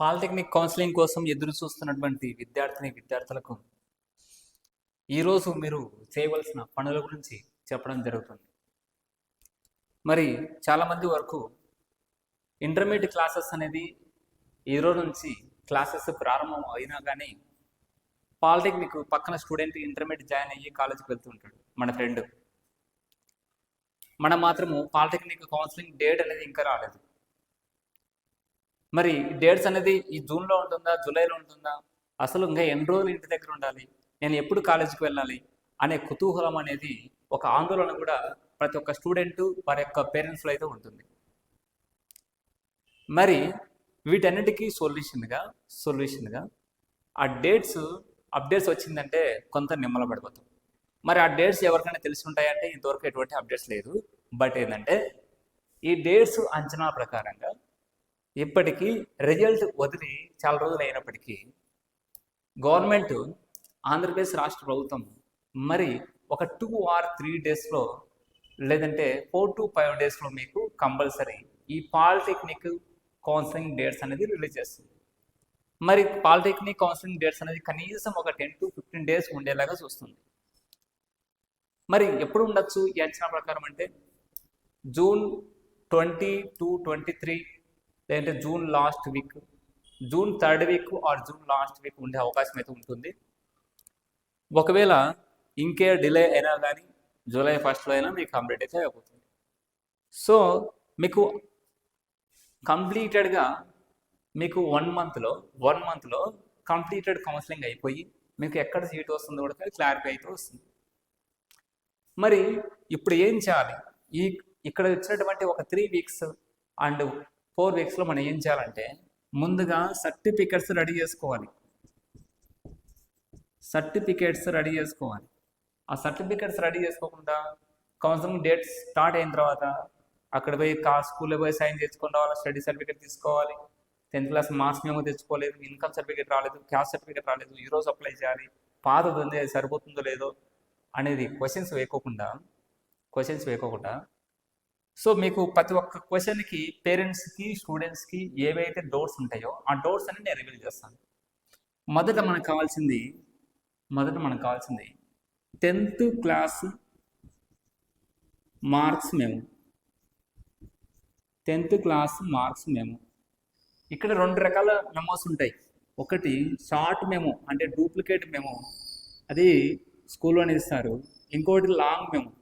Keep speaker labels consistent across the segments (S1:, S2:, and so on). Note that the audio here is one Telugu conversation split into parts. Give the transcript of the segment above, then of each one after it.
S1: పాలిటెక్నిక్ కౌన్సిలింగ్ కోసం ఎదురు చూస్తున్నటువంటి విద్యార్థిని విద్యార్థులకు ఈరోజు మీరు చేయవలసిన పనుల గురించి చెప్పడం జరుగుతుంది. మరి చాలామంది వరకు ఇంటర్మీడియట్ క్లాసెస్ అనేది ఈ రోజు నుంచి క్లాసెస్ ప్రారంభం అయినా కానీ పాలిటెక్నిక్ పక్కన స్టూడెంట్ ఇంటర్మీడియట్ జాయిన్ అయ్యి కాలేజీకి వెళ్తూ ఉంటాడు మన ఫ్రెండ్. మనం మాత్రము పాలిటెక్నిక్ కౌన్సిలింగ్ డేట్ అనేది ఇంకా రాలేదు. మరి డేట్స్ అనేది ఈ జూన్లో ఉంటుందా జూలైలో ఉంటుందా? అసలు ఇంకా ఎన్ని రోజులు ఇంటి దగ్గర ఉండాలి? నేను ఎప్పుడు కాలేజీకి వెళ్ళాలి? అనే కుతూహలం అనేది ఒక ఆందోళన కూడా ప్రతి ఒక్క స్టూడెంట్ వారి యొక్క పేరెంట్స్లో అయితే ఉంటుంది. మరి వీటన్నిటికీ సొల్యూషన్గా సొల్యూషన్గా ఆ డేట్స్ అప్డేట్స్ వచ్చిందంటే కొంత నిమ్మల పడిపోతాం. మరి ఆ డేట్స్ ఎవరికైనా తెలిసి ఉంటాయంటే ఇంతవరకు ఎటువంటి అప్డేట్స్ లేదు. బట్ ఏంటంటే ఈ డేట్స్ అంచనా ప్రకారంగా ఇప్పటికీ రిజల్ట్ వదిలి చాలా రోజులు అయినప్పటికీ గవర్నమెంట్ ఆంధ్రప్రదేశ్ రాష్ట్ర ప్రభుత్వం మరి ఒక టూ ఆర్ త్రీ డేస్లో లేదంటే ఫోర్ టు ఫైవ్ డేస్లో మీకు కంపల్సరీ ఈ పాలిటెక్నిక్ కౌన్సిలింగ్ డేట్స్ అనేది రిలీజ్ చేస్తుంది. మరి పాలిటెక్నిక్ కౌన్సిలింగ్ డేట్స్ అనేది కనీసం ఒక టెన్ టు ఫిఫ్టీన్ డేస్ ఉండేలాగా చూస్తుంది. మరి ఎప్పుడు ఉండొచ్చు ఈ అంచనా ప్రకారం అంటే June twenty two twenty three లేదంటే June last week June third week or June last week ఉండే అవకాశం అయితే ఉంటుంది. ఒకవేళ ఇంకే డిలే అయినా కానీ జూలై ఫస్ట్లో అయినా మీకు కంప్లీట్ అయితే అయిపోతుంది. సో మీకు కంప్లీటెడ్గా మీకు వన్ మంత్లో వన్ మంత్లో కంప్లీటెడ్ కౌన్సిలింగ్ అయిపోయి మీకు ఎక్కడ సీట్ వస్తుందో కూడా క్లారిటీ అయితే వస్తుంది. మరి ఇప్పుడు ఏం చేయాలి? ఈ ఇక్కడ వచ్చినటువంటి ఒక త్రీ వీక్స్ అండ్ ఫోర్ వీక్స్లో మనం ఏం చేయాలంటే ముందుగా సర్టిఫికెట్స్ రెడీ చేసుకోవాలి. సర్టిఫికేట్స్ రెడీ చేసుకోవాలి. ఆ సర్టిఫికేట్స్ రెడీ చేసుకోకుండా కౌన్సిలింగ్ డేట్స్ స్టార్ట్ అయిన తర్వాత అక్కడ పోయి కా స్కూల్లో పోయి సైన్ చేసుకుని రావాలి స్టడీ సర్టిఫికేట్ తీసుకోవాలి. టెన్త్ క్లాస్ మార్క్స్ మేము తెచ్చుకోలేదు ఇన్కమ్ సర్టిఫికేట్ రాలేదు క్యాస్ట్ సర్టిఫికేట్ రాలేదు ఈరోజు అప్లై చేయాలి పాతది ఉంది అది సరిపోతుందో లేదో అనేది క్వశ్చన్స్ వేయకోకుండా క్వశ్చన్స్ వేయకోకుండా సో మీకు ప్రతి ఒక్క క్వశ్చన్కి పేరెంట్స్కి స్టూడెంట్స్కి ఏవైతే డోర్స్ ఉంటాయో ఆ డోర్స్ అన్ని నేను రివీల్ చేస్తాను. మొదట మనకు కావాల్సింది మొదట మనకు కావాల్సింది tenth class marks memo. Tenth class marks memo. ఇక్కడ రెండు రకాల మెమోస్ ఉంటాయి. ఒకటి షార్ట్ మెమో అంటే డూప్లికేట్ మెమో. అది స్కూల్లోనే ఇస్తారు. ఇంకోటి లాంగ్ మెమో.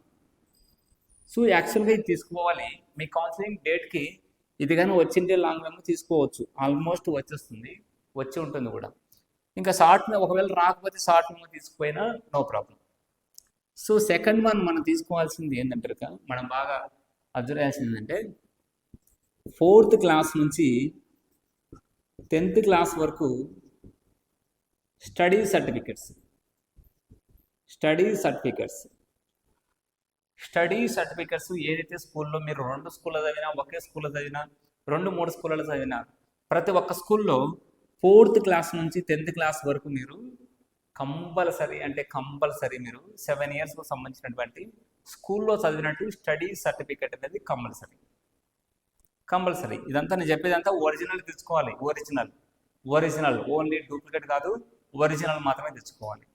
S1: సో యాక్చువల్గా ఇది తీసుకోవాలి. మీ కౌన్సిలింగ్ డేట్కి ఇది కానీ వచ్చింటే లాంగ్ టర్మ్ తీసుకోవచ్చు. ఆల్మోస్ట్ వచ్చేస్తుంది. వచ్చి ఉంటుంది కూడా. ఇంకా షార్ట్ ఒకవేళ రాకపోతే short term తీసుకుపోయినా no problem so second one మనం తీసుకోవాల్సింది ఏంటంటే మనం బాగా అబ్జర్వ్ చేయాల్సింది ఏంటంటే ఫోర్త్ క్లాస్ నుంచి టెన్త్ క్లాస్ వరకు study certificates study certificates study certificates ఏదైతే స్కూల్లో మీరు రెండు స్కూల్లో చదివినా ఒకే స్కూల్లో చదివినా రెండు మూడు స్కూళ్ళలో చదివినా ప్రతి ఒక్క స్కూల్లో ఫోర్త్ క్లాస్ నుంచి టెన్త్ క్లాస్ వరకు మీరు కంపల్సరీ అంటే కంపల్సరీ మీరు సెవెన్ ఇయర్స్కు సంబంధించినటువంటి స్కూల్లో చదివినట్టు స్టడీ సర్టిఫికెట్ అనేది కంపల్సరీ. కంపల్సరీ. ఇదంతా నేను చెప్పేదంతా ఒరిజినల్ తెచ్చుకోవాలి. ఒరిజినల్. ఒరిజినల్. ఓన్లీ డూప్లికేట్ కాదు ఒరిజినల్ మాత్రమే తెచ్చుకోవాలి.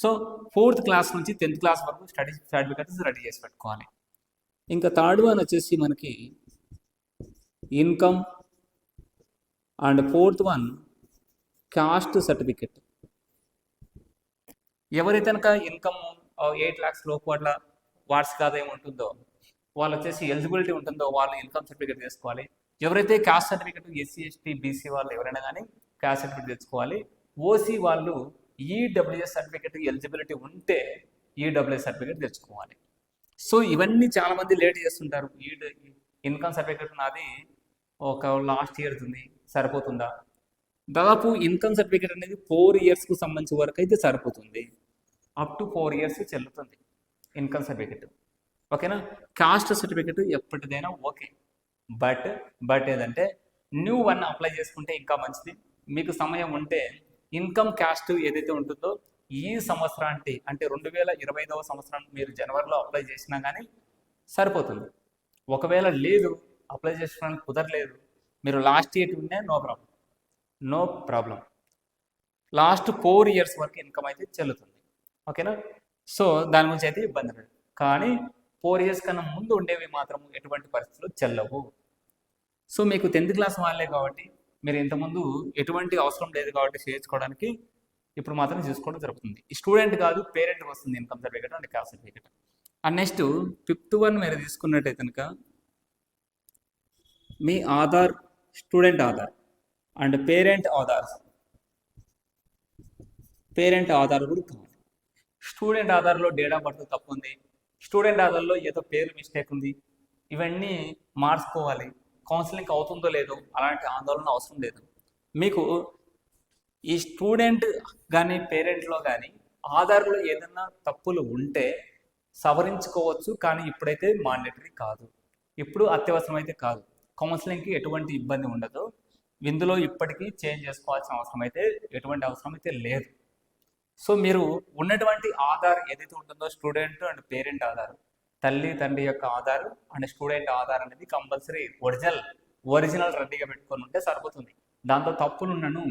S1: సో ఫోర్త్ క్లాస్ నుంచి టెన్త్ క్లాస్ వరకు స్టడీ సర్టిఫికెట్స్ రెడీ చేసి పెట్టుకోవాలి. ఇంకా థర్డ్ వన్ వచ్చేసి మనకి income and fourth one caste certificate. ఎవరైతే కనుక ఇన్కమ్ ఎయిట్ ల్యాక్స్ లోపు అట్లా వార్షిక ఆదాయం ఉంటుందో వాళ్ళు వచ్చేసి ఎలిజిబిలిటీ ఉంటుందో వాళ్ళు ఇన్కమ్ సర్టిఫికేట్ తీసుకోవాలి. ఎవరైతే caste certificate SC ST BC వాళ్ళు ఎవరైనా కానీ క్యాస్ట్ సర్టిఫికేట్ తెచ్చుకోవాలి. ఓసీ వాళ్ళు ఈడబ్ల్యూఎస్ సర్టిఫికేట్ ఎలిజిబిలిటీ ఉంటే ఈడబ్ల్యూఎస్ సర్టిఫికేట్ తెచ్చుకోవాలి. సో ఇవన్నీ చాలా మంది లేట్ చేస్తుంటారు. ఈ ఇన్కమ్ సర్టిఫికేట్ నాది ఒక లాస్ట్ ఇయర్ ఉంది. సరిపోతుందా? దాదాపు ఇన్కమ్ సర్టిఫికేట్ అనేది ఫోర్ ఇయర్స్కు సంబంధించిన వరకు అయితే సరిపోతుంది. అప్ టు ఫోర్ ఇయర్స్ చెల్లుతుంది ఇన్కమ్ సర్టిఫికేట్ ఓకేనా కాస్ట్ సర్టిఫికేట్ ఎప్పటిదైనా ఓకే బట్ బట్ ఏదంటే న్యూ వన్ అప్లై చేసుకుంటే ఇంకా మంచిది. మీకు సమయం ఉంటే ఇన్కమ్ క్యాస్ట్ ఏదైతే ఉంటుందో ఈ సంవత్సరానికి అంటే రెండు వేల ఇరవై ఐదవ సంవత్సరం మీరు జనవరిలో అప్లై చేసినా కానీ సరిపోతుంది. ఒకవేళ లేదు అప్లై చేసుకోవడానికి కుదరలేదు మీరు లాస్ట్ ఇయర్ ఉన్నా no problem no problem. Last four years వరకు ఇన్కమ్ అయితే చెల్లుతుంది. ఓకేనా? సో దాని గురించి అయితే ఇబ్బంది లేదు. కానీ ఫోర్ ఇయర్స్ కన్నా ముందు ఉండేవి మాత్రం ఎటువంటి పరిస్థితులు చెల్లవు. సో మీకు టెన్త్ క్లాస్ వాళ్ళే కాబట్టి మీరు ఇంతకుముందు ఎటువంటి అవసరం లేదు కాబట్టి చేయించుకోవడానికి ఇప్పుడు మాత్రం చేసుకోవడం జరుగుతుంది. స్టూడెంట్ కాదు పేరెంట్ వస్తుంది income certificate and caste certificate and next fifth one మీరు తీసుకున్నట్టయితే కనుక మీ Aadhaar student Aadhaar and parent Aadhaar. Parent Aadhaar కూడా కావాలి. స్టూడెంట్ ఆధార్లో డేట్ ఆఫ్ బర్త్ తప్పు ఉంది. స్టూడెంట్ ఆధార్లో ఏదో పేరు మిస్టేక్ ఉంది. ఇవన్నీ మార్చుకోవాలి. కౌన్సిలింగ్ అవుతుందో లేదో అలాంటి ఆందోళన అవసరం లేదు. మీకు ఈ స్టూడెంట్ కానీ పేరెంట్లో కానీ ఆధార్లో ఏదైనా తప్పులు ఉంటే సవరించుకోవచ్చు కానీ ఇప్పుడైతే మాండేటరీ కాదు. ఇప్పుడు అత్యవసరం అయితే కాదు కౌన్సిలింగ్కి ఎటువంటి ఇబ్బంది ఉండదు. ఇందులో ఇప్పటికీ చేంజ్ చేసుకోవాల్సిన అవసరం అయితే ఎటువంటి అవసరం అయితే లేదు. సో మీరు ఉన్నటువంటి ఆధార్ ఏదైతే ఉంటుందో స్టూడెంట్ అండ్ పేరెంట్ ఆధార్ తల్లి తండ్రి యొక్క ఆధార్ అండ్ స్టూడెంట్ ఆధార్ అనేది కంపల్సరీ ఒరిజినల్ ఒరిజినల్ రెడీగా పెట్టుకొని ఉంటే సరిపోతుంది. దాంతో తప్పులు ఉన్నను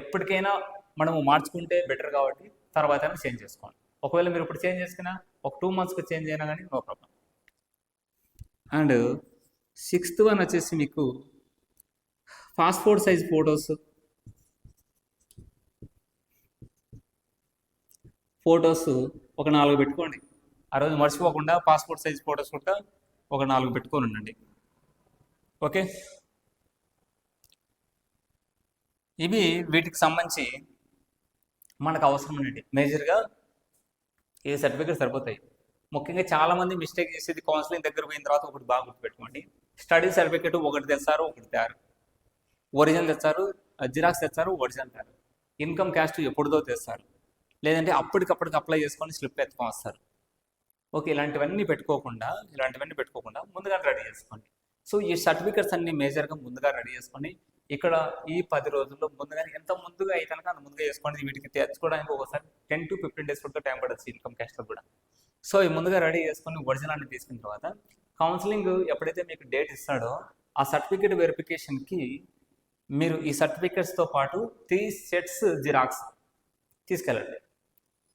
S1: ఎప్పటికైనా మనము మార్చుకుంటే బెటర్ కాబట్టి తర్వాత చేంజ్ చేసుకోండి ఒకవేళ మీరు ఇప్పుడు చేంజ్ చేసుకున్నా ఒక టూ మంత్స్కి చేంజ్ అయినా కానీ no problem. And sixth one వచ్చేసి మీకు పాస్పోర్ట్ సైజ్ ఫొటోస్. ఫొటోస్ ఒక నాలుగు పెట్టుకోండి. ఆ రోజు మర్చిపోకుండా పాస్పోర్ట్ సైజ్ ఫోటోస్ కూడా ఒక నాలుగు పెట్టుకొని ఉండండి. ఓకే? ఇవి వీటికి సంబంధించి మనకు అవసరం ఉండండి మేజర్గా ఏ సర్టిఫికేట్ సరిపోతాయి. ముఖ్యంగా చాలామంది మిస్టేక్ చేసేది కౌన్సిలింగ్ దగ్గర పోయిన తర్వాత ఒకటి బాగా గుర్తుపెట్టుకోండి. స్టడీ సర్టిఫికేట్ ఒకటి తెస్తారు ఒకటి తయారు. ఒరిజినల్ తెస్తారు జిరాక్స్ తెస్తారు ఒరిజినల్ తయారు. ఇన్కమ్ క్యాస్ట్ ఎప్పుడుదో తెస్తారు. లేదంటే అప్పటికప్పటికి అప్లై చేసుకొని స్లిప్ ఎత్తుకొని వస్తారు. ఓకే ఇలాంటివన్నీ పెట్టుకోకుండా ఇలాంటివన్నీ పెట్టుకోకుండా ముందుగా రెడీ చేసుకోండి. సో ఈ సర్టిఫికెట్స్ అన్ని మేజర్గా ముందుగా రెడీ చేసుకొని ఇక్కడ ఈ పది రోజుల్లో ముందుగా ఎంత ముందుగా అయితే కనుక అంత ముందుగా చేసుకోండి. వీటికి తెచ్చుకోవడానికి ఒకసారి టెన్ టు ఫిఫ్టీన్ డేస్ వరకు టైం పడచ్చు ఇన్కమ్ క్యాష్లో కూడా. సో ఈ ముందుగా రెడీ చేసుకొని ఒరిజినల్ అన్ని తీసుకున్న తర్వాత కౌన్సిలింగ్ ఎప్పుడైతే మీకు డేట్ ఇస్తాడో ఆ సర్టిఫికేట్ వెరిఫికేషన్కి మీరు ఈ సర్టిఫికేట్స్తో పాటు త్రీ సెట్స్ జిరాక్స్ తీసుకెళ్ళండి.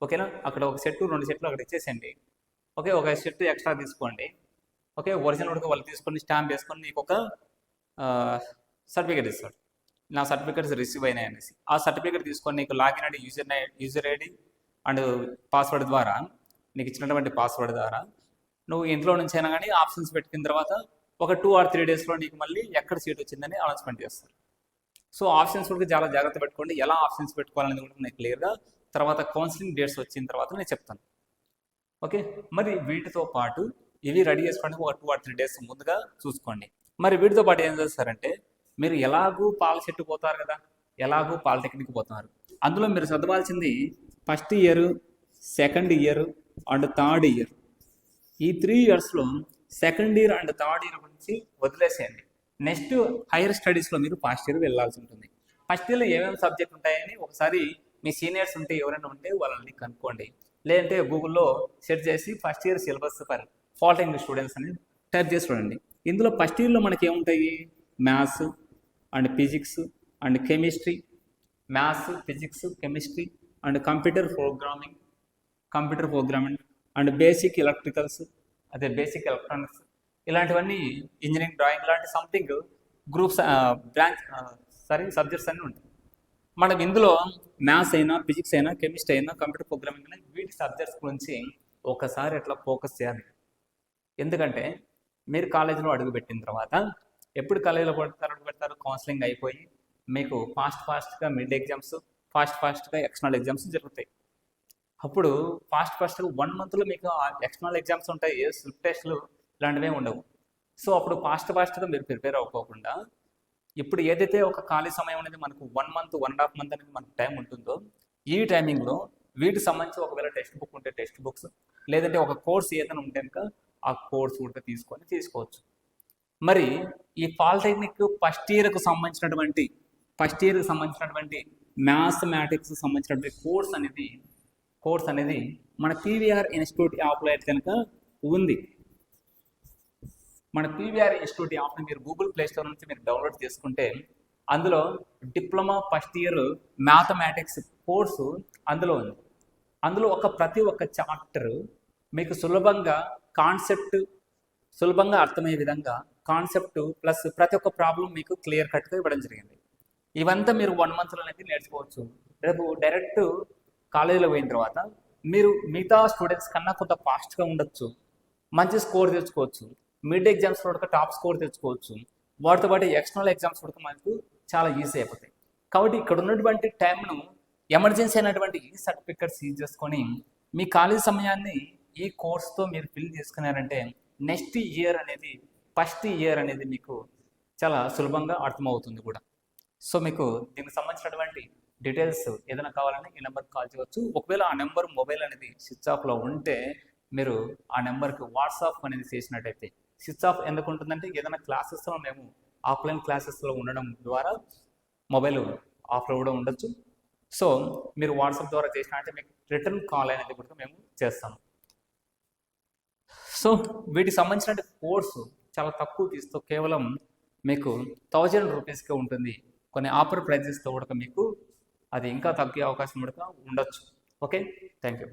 S1: ఓకేనా? అక్కడ ఒక సెట్ రెండు సెట్లు అక్కడ ఇచ్చేసేయండి. ఓకే ఒక సెట్ ఎక్స్ట్రా తీసుకోండి. ఓకే ఒరిజినల్ ఉడక వాళ్ళు తీసుకొని స్టాంప్ వేసుకొని నీకు ఒక సర్టిఫికేట్ ఇస్తాడు. నా సర్టిఫికేట్స్ రిసీవ్ అయినాయి అనేసి ఆ సర్టిఫికేట్ తీసుకొని నీకు login ID user user ID and password ద్వారా నీకు ఇచ్చినటువంటి పాస్వర్డ్ ద్వారా నువ్వు ఇంట్లో నుంచి అయినా కానీ ఆప్షన్స్ పెట్టిన తర్వాత ఒక టూ ఆర్ త్రీ డేస్లో నీకు మళ్ళీ ఎక్కడ సీట్ వచ్చిందని అనౌన్స్మెంట్ చేస్తారు. సో ఆప్షన్స్ కూడా చాలా జాగ్రత్త పెట్టుకోండి. ఎలా ఆప్షన్స్ పెట్టుకోవాలనేది కూడా నేను క్లియర్గా తర్వాత కౌన్సిలింగ్ డేట్స్ వచ్చిన తర్వాత నేను చెప్తాను. ఓకే? మరి వీటితో పాటు ఇవి రెడీ చేసుకోవడానికి ఒక టూ ఆర్ త్రీ డేస్ ముందుగా చూసుకోండి. మరి వీటితో పాటు ఏం చేస్తారంటే మీరు ఎలాగూ పాల చెట్టు పోతారు కదా? ఎలాగూ పాలిటెక్నిక్ పోతున్నారు అందులో మీరు చదవాల్సింది first year second year and third year. ఈ త్రీ ఇయర్స్లో second year and third year గురించి వదిలేసేయండి. నెక్స్ట్ హైయర్ స్టడీస్లో మీరు ఫస్ట్ ఇయర్ వెళ్ళాల్సి ఉంటుంది. ఫస్ట్ ఇయర్లో ఏమేమి సబ్జెక్ట్ ఉంటాయని ఒకసారి మీ సీనియర్స్ ఉంటే ఎవరైనా ఉంటే వాళ్ళని కనుక్కోండి. లేదంటే గూగుల్లో సెర్చ్ చేసి first year syllabus for faulting students అని టైప్ చేసి చూడండి. ఇందులో ఫస్ట్ ఇయర్లో మనకి ఏముంటాయి? Maths and physics and chemistry maths physics chemistry and computer programming computer programming and basic electricals అదే బేసిక్ ఎలక్ట్రానిక్స్ ఇలాంటివన్నీ ఇంజనీరింగ్ డ్రాయింగ్ లాంటి something groups branch sorry subjects అన్నీ ఉంటాయి. మనం ఇందులో మ్యాథ్స్ అయినా ఫిజిక్స్ అయినా కెమిస్ట్రీ అయినా కంప్యూటర్ ప్రోగ్రామింగ్ అయినా వీటి సబ్జెక్ట్స్ గురించి ఒకసారి అట్లా ఫోకస్ చేయాలి. ఎందుకంటే మీరు కాలేజీలో అడుగుపెట్టిన తర్వాత ఎప్పుడు కాలేజీలో పెడతారు అడుగు పెడతారు? కౌన్సిలింగ్ అయిపోయి మీకు ఫాస్ట్ ఫాస్ట్గా మిడ్ ఎగ్జామ్స్ ఫాస్ట్ ఫాస్ట్గా ఎక్స్టర్నల్ ఎగ్జామ్స్ జరుగుతాయి. అప్పుడు ఫాస్ట్ ఫాస్ట్గా వన్ మంత్లో మీకు ఎక్స్టర్నల్ ఎగ్జామ్స్ ఉంటాయి స్లిప్ టెస్ట్లు ఇలాంటివే ఉండవు. సో అప్పుడు ఫాస్ట్ ఫాస్ట్గా మీరు ప్రిపేర్ అవ్వకోకుండా ఇప్పుడు ఏదైతే ఒక ఖాళీ సమయం అనేది మనకు one month one and half month అనేది మనకు టైం ఉంటుందో ఈ టైమింగ్లో వీటికి సంబంధించి ఒకవేళ టెక్స్ట్ బుక్ ఉంటే టెక్స్ట్ బుక్స్ లేదంటే ఒక కోర్స్ ఏదైనా ఉంటే కనుక ఆ కోర్స్ కూడా తీసుకొని తీసుకోవచ్చు. మరి ఈ పాలిటెక్నిక్ ఫస్ట్ ఇయర్కు సంబంధించినటువంటి ఫస్ట్ ఇయర్కి సంబంధించినటువంటి మ్యాథమెటిక్స్ సంబంధించినటువంటి కోర్స్ అనేది కోర్స్ అనేది మన పీవీఆర్ ఇన్స్టిట్యూట్ ఆఫ్లో అయితే కనుక ఉంది. మన పీవీఆర్ ఇన్స్టిట్యూట్ యాప్ని మీరు గూగుల్ ప్లే స్టోర్ నుంచి మీరు డౌన్లోడ్ చేసుకుంటే అందులో diploma first year mathematics course అందులో ఉంది. అందులో ఒక ప్రతి ఒక్క చాప్టర్ మీకు సులభంగా కాన్సెప్ట్ సులభంగా అర్థమయ్యే విధంగా కాన్సెప్ట్ ప్లస్ ప్రతి ఒక్క ప్రాబ్లం మీకు క్లియర్ కట్గా ఇవ్వడం జరిగింది. ఇవంతా మీరు వన్ మంత్లో అనేది నేర్చుకోవచ్చు. రేపు డైరెక్ట్ కాలేజీలో పోయిన తర్వాత మీరు మిగతా స్టూడెంట్స్ కన్నా కొంత ఫాస్ట్గా ఉండొచ్చు. మంచి స్కోర్ తెచ్చుకోవచ్చు. మిడ్ ఎగ్జామ్స్ కూడా టాప్ స్కోర్ తెచ్చుకోవచ్చు. వాటితో పాటు ఎక్స్టర్నల్ ఎగ్జామ్స్ కూడా మనకు చాలా ఈజీ అయిపోతాయి. కాబట్టి ఇక్కడ ఉన్నటువంటి టైంను ఎమర్జెన్సీ అయినటువంటి ఈ సర్టిఫికెట్స్ యూజ్ చేసుకొని మీ కాలేజ్ సమయాన్ని ఈ కోర్స్తో మీరు ఫిల్ చేసుకున్నారంటే నెక్స్ట్ ఇయర్ అనేది ఫస్ట్ ఇయర్ అనేది మీకు చాలా సులభంగా అర్థమవుతుంది కూడా. సో మీకు దీనికి సంబంధించినటువంటి డీటెయిల్స్ ఏదైనా కావాలంటే ఈ నెంబర్కి కాల్ చేయవచ్చు. ఒకవేళ ఆ నెంబర్ మొబైల్ అనేది స్విచ్ ఆఫ్లో ఉంటే మీరు ఆ నెంబర్కి వాట్సాప్ అనేది చేసినట్టయితే స్విచ్ ఆఫ్ ఎందుకు ఉంటుందంటే ఏదైనా క్లాసెస్లో మేము ఆఫ్లైన్ క్లాసెస్లో ఉండడం ద్వారా మొబైల్ ఆఫ్లో కూడా ఉండొచ్చు. సో మీరు వాట్సాప్ ద్వారా చేసినట్టే మీకు రిటర్న్ కాల్ అనేది కూడా మేము చేస్తాము సో వీటికి సంబంధించిన కోర్సు చాలా తక్కువ తీస్తూ కేవలం మీకు థౌజండ్ రూపీస్కే ఉంటుంది. కొన్ని ఆఫర్ ప్రైజెస్తో కూడా మీకు అది ఇంకా తగ్గే అవకాశం కూడా ఉండొచ్చు. ఓకే? Thank you